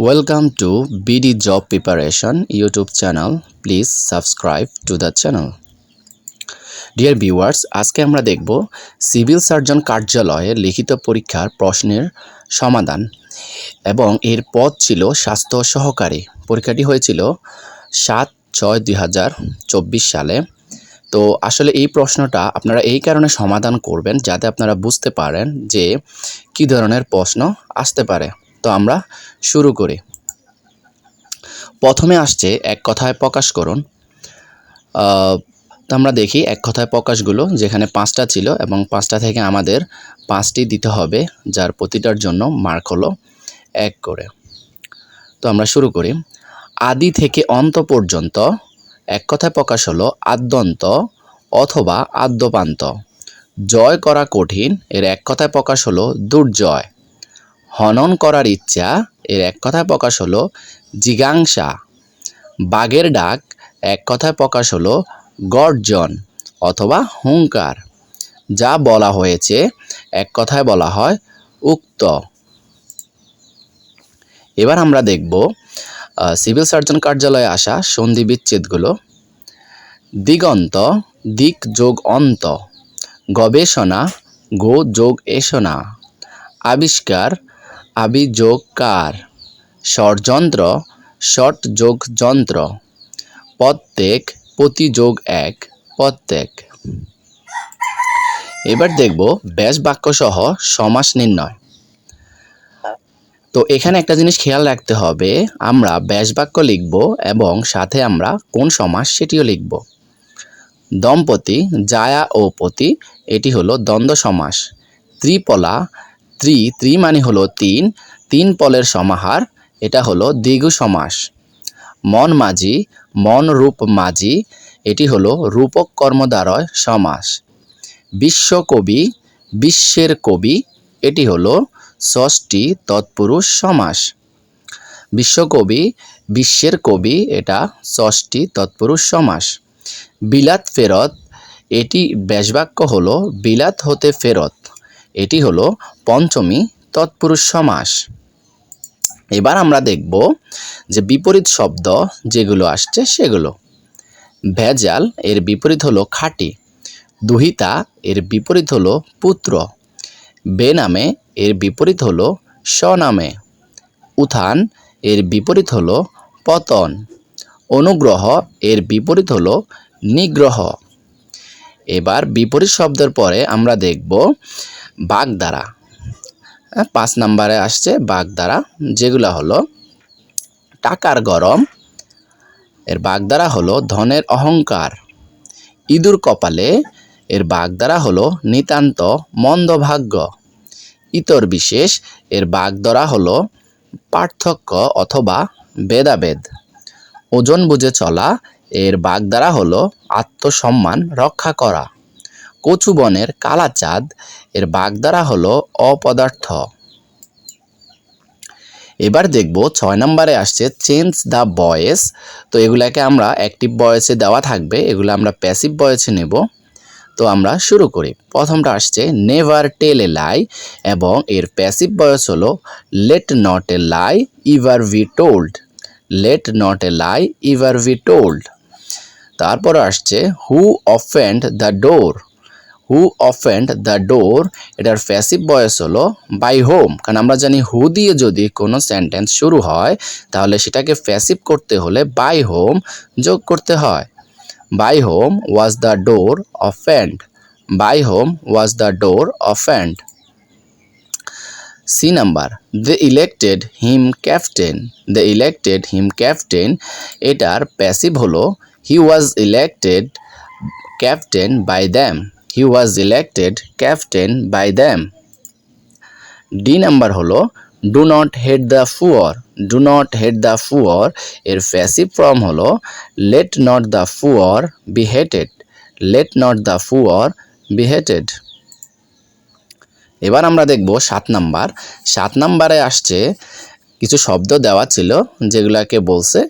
Welcome to BD Job Preparation YouTube channel. Please subscribe to the channel. Dear viewers আজকে আমরা দেখব civil surgeon কার্যালয়ে লিখিত পরীক্ষার প্রশ্নের সমাধান এবং এর পদ ছিল স্বাস্থ্য সহকারী পরীক্ষাটি হয়েছিল সাত ছয় দুই সালে তো আসলে এই প্রশ্নটা আপনারা এই কারণে সমাধান করবেন যাতে আপনারা বুঝতে পারেন যে কী ধরনের প্রশ্ন আসতে পারে তো আমরা শুরু করি। প্রথমে আসছে এক কথায় প্রকাশ করুন। আহ, তো আমরা দেখি এক কথায় প্রকাশগুলো যেখানে পাঁচটা ছিল এবং পাঁচটা থেকে আমাদের পাঁচটি দিতে হবে যার প্রতিটার জন্য মার্ক হলো এক করে। তো আমরা শুরু করি। আদি থেকে অন্ত পর্যন্ত এক কথায় প্রকাশ হলো আদ্যন্ত অথবা আদ্যপান্ত। জয় করা কঠিন এর এক কথায় প্রকাশ হলো দুর্জয়। হনন করার ইচ্ছা, এর এক কথায় প্রকাশ হলো জিগাংসা। বাঘের ডাক এক কথায় প্রকাশ হলো গর্জন অথবা হুঙ্কার, যা বলা হয়েছে, এক কথায় বলা হয় উক্ত। এবার আমরা দেখব সিভিল সার্জন কার্যালয়ে আসা সন্ধি বিচ্ছেদগুলো। দিগন্ত, দিক যোগ অন্ত, গবেষণা, গো যোগ এসনা। আবিষ্কার আবিযোগকার। ষড়যন্ত্র ষট যোগ যন্ত্র প্রত্যেক প্রতি যোগ এক, প্রত্যেক। এবার দেখব ব্যাস বাক্য সহ সমাস নির্ণয়। তো এখানে একটা জিনিস খেয়াল রাখতে হবে, আমরা ব্যাস বাক্য লিখব এবং সাথে আমরা কোন সমাস সেটিও লিখব। দম্পতি, জায়া ও পতি, এটি হলো দ্বন্দ্ব সমাস। ত্রিপলা ত্রি ত্রি মানে হলো তিন তিন পলের সমাহার, এটা হলো দ্বিগু সমাস। মন মাঝি, মন রূপ মাঝি, এটি হলো রূপক কর্মদ্বারয় সমাস। বিশ্বকবি বিশ্বের কবি, এটি হলো ষষ্ঠী তৎপুরুষ সমাস। বিশ্বকবি বিশ্বের কবি, এটা ষষ্ঠী তৎপুরুষ সমাস। বিলাত ফেরত, এটি ব্যাসবাক্য হলো বিলাত হতে ফেরত। এটি হলো পঞ্চমী তৎপুরুষ সমাস। এবার আমরা দেখব যে বিপরীত শব্দ যেগুলো আসছে সেগুলো। ভেজাল এর বিপরীত হলো খাঁটি, দুহিতা এর বিপরীত হলো পুত্র, বেনামে এর বিপরীত হলো স্বনামে, উত্থান এর বিপরীত হলো পতন, অনুগ্রহ এর বিপরীত হলো নিগ্রহ। এবার বিপরীত শব্দের পরে আমরা দেখব বাগধারা হ্যাঁ, পাঁচ নাম্বারে আসছে বাগধারা যেগুলো হলো টাকার গরম। এর বাগধারা হলো ধনের অহংকার। ইঁদুর কপালে এর বাগধারা হলো নিতান্ত মন্দভাগ্য। ইতর বিশেষ এর বাগধারা হলো পার্থক্য অথবা ভেদাভেদ। ওজন বুঝে চলা এর বাগদারা হলো আত্মসম্মান রক্ষা করা। কচুবনের কালাচাঁদ এর বাগধারা হলো অপদার্থ। এবার দেখব ছয় নম্বরে আসছে চেঞ্জ দ্য বয়েস। তো এগুলাকে আমরা অ্যাক্টিভ বয়েসে দেওয়া থাকবে, এগুলো আমরা প্যাসিভ বয়েসে নেব। তো আমরা শুরু করি। প্রথমটা আসছে নেভার টেল এ লাই এবং এর প্যাসিভ বয়স হলো let not a lie, ever we told. Let not a lie, ever we told. তারপর আসছে who offend the door. Who offend the door এটার প্যাসিভ বয়স হলো বাই হোম কারণ আমরা জানি হু দিয়ে যদি কোনো সেন্টেন্স শুরু হয়, তাহলে সেটাকে প্যাসিভ করতে হলে বাই হোম যোগ করতে হয়। By home was the door offend by home was the door offend C number the elected him captain the elected him captain এটার প্যাসিভ হলো he was elected captain by them he was elected captain by them D number হলো do not hate the poor do not hate the poor এর passive form হলো let not the poor be hated let not the poor be hated এবার আমরা দেখব সাত number. সাত নাম্বারে আসছে, কিছু শব্দ দেওয়া ছিল, যেগুলাকে বলছে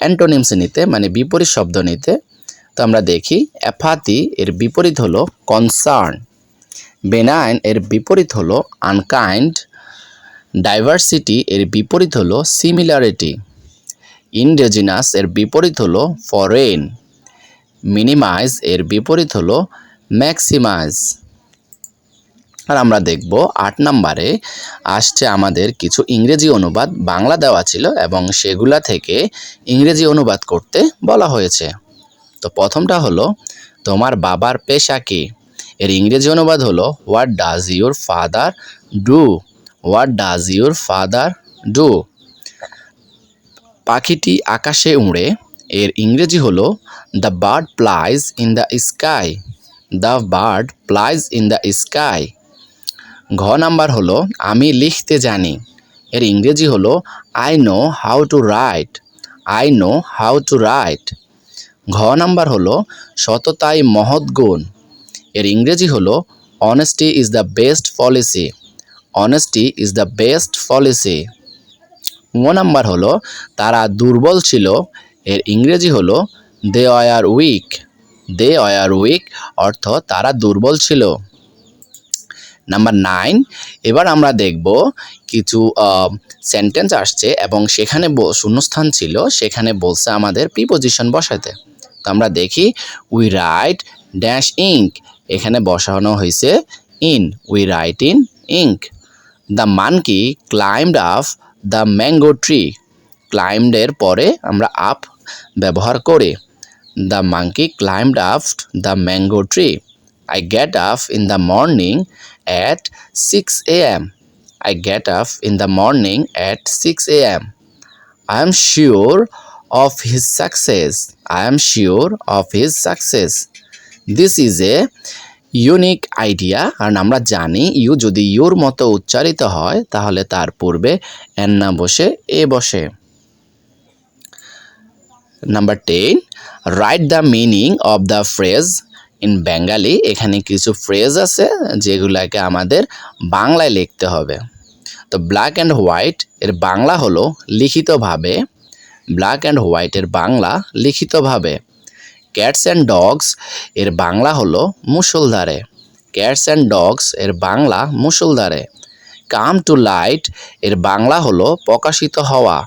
অ্যান্টোনিমসে নিতে মানে বিপরীত শব্দ নিতে। তো আমরা দেখি অ্যাফাতি এর বিপরীত হলো কনসার্ন বেনাইন এর বিপরীত হলো আনকাইন্ড ডাইভার্সিটি এর বিপরীত হলো সিমিলারিটি ইন্ডিজিনাস এর বিপরীত হলো ফরেন মিনিমাইজ এর বিপরীত হলো ম্যাক্সিমাইজ আর আমরা দেখব আট নম্বরে, আসছে আমাদের কিছু ইংরেজি অনুবাদ, বাংলা দেওয়া ছিল এবং সেগুলা থেকে ইংরেজি অনুবাদ করতে বলা হয়েছে। তো প্রথমটা হলো, তোমার বাবার পেশা কি? এর ইংরেজি অনুবাদ হলো what does your father do what does your father do পাখিটি আকাশে উড়ে, এর ইংরেজি হলো the bird flies in the sky the bird flies in the sky ঘ নাম্বার হলো, আমি লিখতে জানি। এর ইংরেজি হলো I know how to write I know how to write ঘ নাম্বার হলো সততাই মহৎ গুণ। এর ইংরেজি হলো honesty is the best policy honesty is the best policy O number হলো, তারা দুর্বল ছিল। এর ইংরেজি হলো দে আর উইক দে আর উইক অর্থ তারা দুর্বল ছিল। নাম্বার নাইন, এবার আমরা দেখব কিছু সেন্টেন্স আসছে এবং সেখানে শূন্যস্থান ছিল, সেখানে বলছে আমাদের প্রিপোজিশন বসাতে। তো আমরা দেখি উই রাইট ড্যাশ ইঙ্ক এখানে বসানো হয়েছে in we write in ink the monkey climbed up the mango tree ক্লাইম্বের পরে আমরা আপ ব্যবহার করি। The monkey climbed up the mango tree I get up in the morning at 6 a.m. I get up in the morning at 6 a.m. I am sure of his success. I am sure of his success. This is a unique idea কারণ আমরা জানি you যদি your মতো উচ্চারিত হয়, তাহলে তার পূর্বে এন না বসে, এ বসে number ten write the meaning of the phrase in Bengali এখানে কিছু ফ্রেজ আছে যেগুলাকে আমাদের বাংলায় লিখতে হবে তো ব্ল্যাক অ্যান্ড হোয়াইট এর বাংলা হলো লিখিতভাবে ব্ল্যাক অ্যান্ড হোয়াইটের বাংলা লিখিতভাবে। ক্যাটস অ্যান্ড ডগস এর বাংলা হলো মুসলধারে ক্যাটস অ্যান্ড ডগস এর বাংলা মুসলধারে কাম টু লাইটের বাংলা হলো প্রকাশিত হওয়া।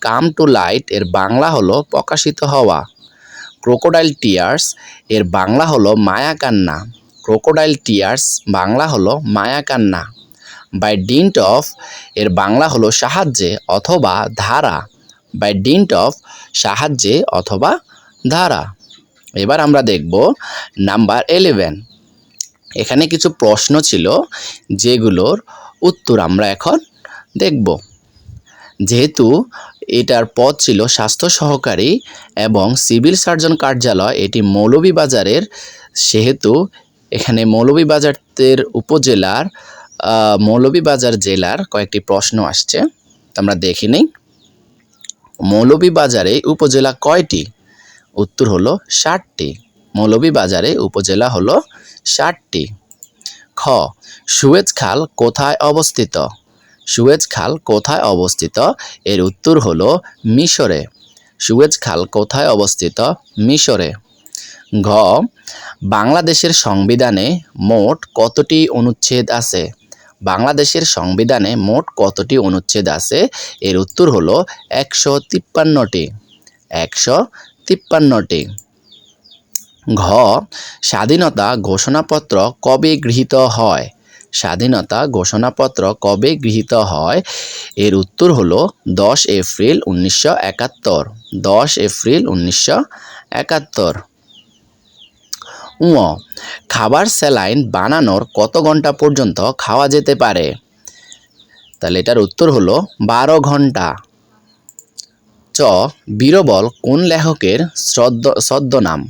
কাম টু লাইটের বাংলা হলো প্রকাশিত হওয়া। ক্রোকোডাইল টিয়ার্স এর বাংলা হলো মায়া কান্না। ক্রোকোডাইল টিয়ার্স বাংলা হলো মায়া কান্না। বাই ডিন্ট অফ এর বাংলা হলো সাহায্যে অথবা ধারা। বাই ডিন্ট অফ সাহায্যে অথবা ধারা এবার আমরা দেখব নাম্বার এলেভেন এখানে কিছু প্রশ্ন ছিল যেগুলোর উত্তর আমরা এখন দেখব। যেহেতু এটার পদ ছিল স্বাস্থ্য সহকারী এবং সিভিল সার্জন কার্যালয়, এটি মৌলভীবাজারের, সেহেতু এখানে মৌলভীবাজারের উপজেলার মৌলভীবাজার জেলার কয়েকটি প্রশ্ন আসছে। আমরা দেখি নিই। মৌলভীবাজারে উপজেলা কয়টি? উত্তর হলো ষাটটি। মৌলভীবাজারে উপজেলা হলো ষাটটি। খ, সুয়েজ খাল কোথায় অবস্থিত? সুয়েজ খাল কোথায় অবস্থিত? এর উত্তর হলো মিশরে। সুয়েজ খাল কোথায় অবস্থিত? মিশরে। ঘ, বাংলাদেশের সংবিধানে মোট কতটি অনুচ্ছেদ আছে? বাংলাদেশের সংবিধানে মোট কতটি অনুচ্ছেদ আছে? এর উত্তর হলো একশো তিপ্পান্নটি। একশো তিপ্পান্নটি। ঘ, স্বাধীনতা ঘোষণাপত্র কবে গৃহীত হয়? স্বাধীনতা ঘোষণাপত্র কবে গৃহীত হয়? এর উত্তর হল দশ এপ্রিল উনিশশো একাত্তর। দশ এপ্রিল উনিশশো একাত্তর। উঁ খাবার স্যালাইন বানানোর কত ঘণ্টা পর্যন্ত খাওয়া যেতে পারে? তাহলে এটার উত্তর হলো বারো ঘণ্টা। চ, বীরবল কোন লেখকের শ্রদ্ধ ছদ্মনাম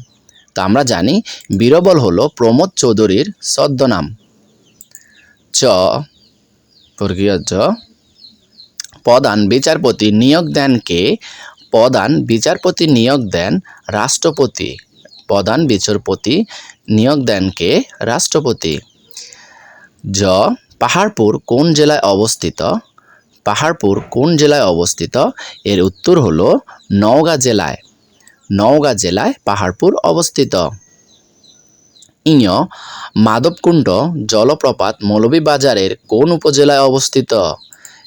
তা আমরা জানি বীরবল হলো প্রমোদ চৌধুরীর ছদ্মনাম চ চ প্রধান বিচারপতি নিয়োগ দেন কে? প্রধান বিচারপতি নিয়োগ দেন রাষ্ট্রপতি। প্রধান বিচারপতি নিয়োগ দেন কে? রাষ্ট্রপতি। জ. পাহাড়পুর কোন জেলায় অবস্থিত? পাহাড়পুর কোন জেলায় অবস্থিত? এর উত্তর হল নওগাঁ জেলায়। নওগাঁ জেলায় পাহাড়পুর অবস্থিত। ইঞ মাধবকুণ্ড জলপ্রপাত মৌলভীবাজারের কোন উপজেলায় অবস্থিত?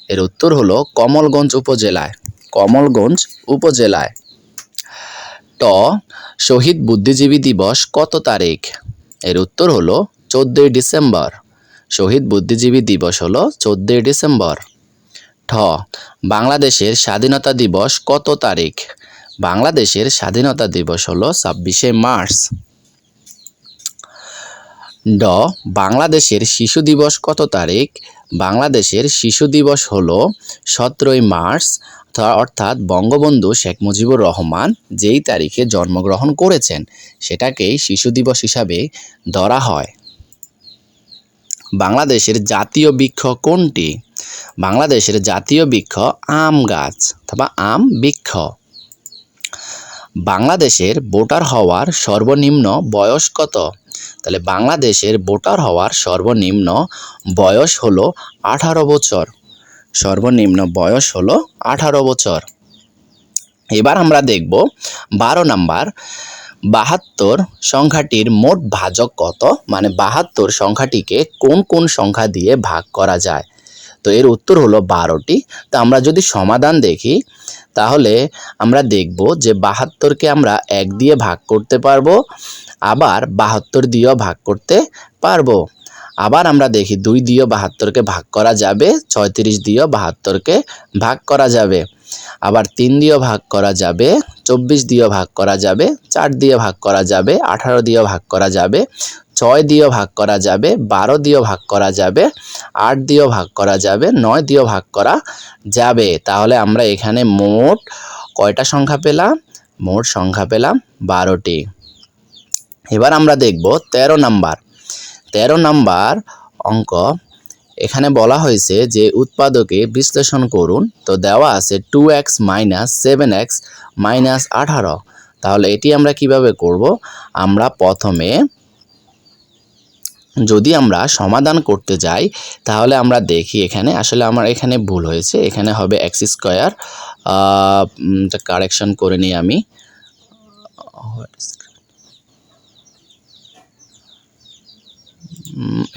এর উত্তর হলো কমলগঞ্জ উপজেলায়। কমলগঞ্জ উপজেলায়। ট শহীদ বুদ্ধিজীবী দিবস কত তারিখ? এর উত্তর হলো চোদ্দোই ডিসেম্বর। শহীদ বুদ্ধিজীবী দিবস হলো চোদ্দোই ডিসেম্বর। ঠ, বাংলাদেশের স্বাধীনতা দিবস কত তারিখ? বাংলাদেশের স্বাধীনতা দিবস হলো ছাব্বিশে মার্চ। ড, বাংলাদেশের শিশু দিবস কত তারিখ? বাংলাদেশের শিশু দিবস হলো সতেরোই মার্চ অর্থাৎ বঙ্গবন্ধু শেখ মুজিবুর রহমান যেই তারিখে জন্মগ্রহণ করেছেন, সেটাকেই শিশু দিবস হিসাবে ধরা হয়। বাংলাদেশের জাতীয় বৃক্ষ কোনটি? বাংলাদেশের জাতীয় বৃক্ষ আম গাছ অথবা আম বৃক্ষ। বাংলাদেশের ভোটার হওয়ার সর্বনিম্ন বয়স কত? তাহলে বাংলাদেশের ভোটার হওয়ার সর্বনিম্ন বয়স হলো আঠারো বছর। সর্বনিম্ন বয়স হলো আঠারো বছর। এবার আমরা দেখব বারো নাম্বার, বাহাত্তর সংখ্যাটির মোট ভাজক কত? মানে বাহাত্তর সংখ্যাটিকে কোন কোন সংখ্যা দিয়ে ভাগ করা যায়? তো এর উত্তর হলো বারোটি। তো আমরা যদি সমাধান দেখি, তাহলে আমরা দেখব যে বাহাত্তরকে আমরা এক দিয়ে ভাগ করতে পারব, আবার বাহাত্তর দিয়েও ভাগ করতে পারব। আবার আমরা দেখি দুই দিয়েও বাহাত্তরকে ভাগ করা যাবে ছয়ত্রিশ দিয়েও বাহাত্তরকে ভাগ করা যাবে আবার তিন দিয়ে ভাগ করা যাবে চব্বিশ দিয়ে ভাগ করা যাবে চার দিয়ে ভাগ করা যাবে আঠারো দিয়ে ভাগ করা যাবে ছয় দিয়েও ভাগ করা যাবে বারো দিয়েও ভাগ করা যাবে আট দিয়েও ভাগ করা যাবে নয় দিয়েও ভাগ করা যাবে তাহলে আমরা এখানে মোট কয়টা সংখ্যা পেলাম মোট সংখ্যা পেলাম বারোটি এবার আমরা দেখব তেরো নাম্বার তেরো নাম্বার অঙ্ক, এখানে বলা হয়েছে যে উৎপাদকে বিশ্লেষণ করুন। তো দেওয়া আছে two x minus seven x minus আঠারো। তাহলে এটি আমরা কীভাবে করব? আমরা প্রথমে যদি আমরা সমাধান করতে যাই, তাহলে আমরা দেখি এখানে, আসলে আমার এখানে ভুল হয়েছে। এখানে হবে এক্স স্কোয়ার কারেকশন করে নিই আমি।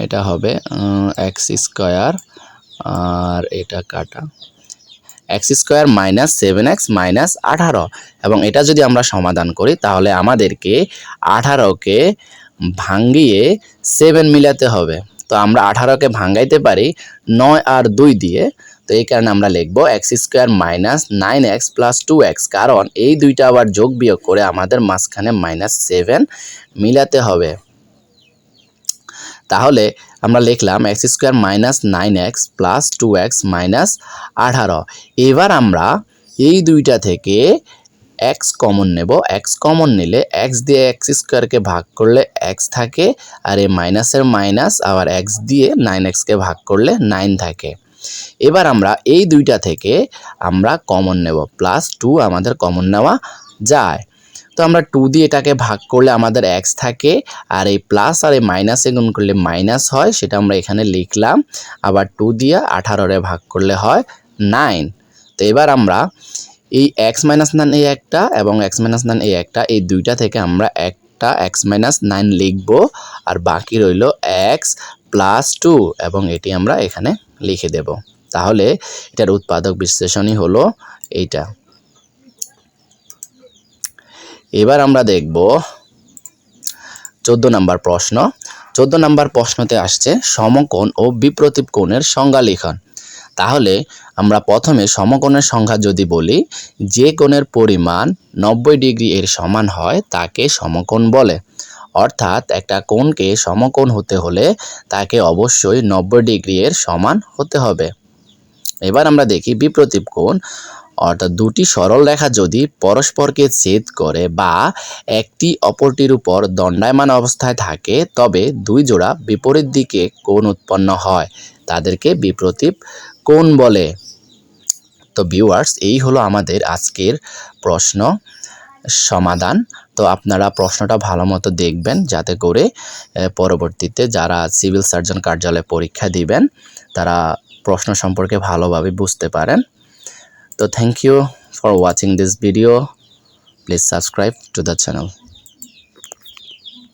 এটা হবে এক্স স্কোয়ার আর এটা কাটা। X square minus seven x minus আঠারো। এবং এটা যদি আমরা সমাধান করি, তাহলে আমাদেরকে আঠারোকে ভাঙ্গিয়ে সেভেন মিলাতে হবে। তো আমরা আঠারোকে ভাঙ্গাইতে পারি নয় আর দুই দিয়ে। তো এই কারণে আমরা লিখব x square minus nine x plus two x কারণ এই দুইটা আবার যোগ বিয়োগ করে আমাদের মাঝখানে মাইনাস সেভেন মিলাতে হবে। তাহলে আমরা লিখলাম x square minus nine x plus two x minus আঠারো। এবার আমরা এই দুইটা থেকে এক্স কমন নেব। এক্স কমন নিলে এক্স দিয়ে এক্স স্কোয়ারকে ভাগ করলে এক্স থাকে আর এই মাইনাসের মাইনাস আবার এক্স দিয়ে নাইন এক্সকে ভাগ করলে নাইন থাকে। এবার আমরা এই দুইটা থেকে আমরা কমন নেব। প্লাস টু আমাদের কমন নেওয়া যায়। তো আমরা টু দিয়ে এটাকে ভাগ করলে আমাদের এক্স থাকে, আর এই প্লাস আর এই মাইনাসে গুণ করলে মাইনাস হয়, সেটা আমরা এখানে লিখলাম। আবার টু দিয়ে আঠারোরে ভাগ করলে হয় নাইন তো এবার আমরা এই এক্স মাইনাস নাইন এই একটা এবং এক্স মাইনাস নাইন এই একটা, এই দুইটা থেকে আমরা একটা এক্স মাইনাস নাইন লিখব, আর বাকি রইল এক্স প্লাস টু এবং এটি আমরা এখানে লিখে দেব। তাহলে এটার উৎপাদক বিশ্লেষণই হলো এইটা। এবার আমরা দেখব চোদ্দ নাম্বার প্রশ্ন। চোদ্দ নাম্বার প্রশ্নতে আসছে সমকোণ ও বিপ্রতীপ কোণের সংজ্ঞা লিখন। তাহলে আমরা প্রথমে সমকোণের সংখ্যা যদি বলি, যে কোণের পরিমাণ নব্বই ডিগ্রি এর সমান হয় তাকে সমকোণ বলে। অর্থাৎ একটা কোণকে সমকোণ হতে হলে তাকে অবশ্যই নব্বই ডিগ্রি এর সমান হতে হবে। এবার আমরা দেখি বিপ্রতীপ কোণ অর্থাৎ দুটি সরল রেখা যদি পরস্পরকে ছেদ করে বা একটি অপরটির উপর দণ্ডায়মান অবস্থায় থাকে, তবে দুই জোড়া বিপরীত দিকে কোণ উৎপন্ন হয়। তাদেরকে বিপ্রতীপ কোণ বলে। তো ভিউয়ার্স এই হলো আমাদের আজকের প্রশ্ন সমাধান। তো আপনারা প্রশ্নটা ভালো মতো দেখবেন, যাতে করে পরবর্তীতে যারা সিভিল সার্জন কার্যালয়ে পরীক্ষা দিবেন, তারা প্রশ্ন সম্পর্কে ভালোভাবে বুঝতে পারেন। তো thank you for watching this video please subscribe to the channel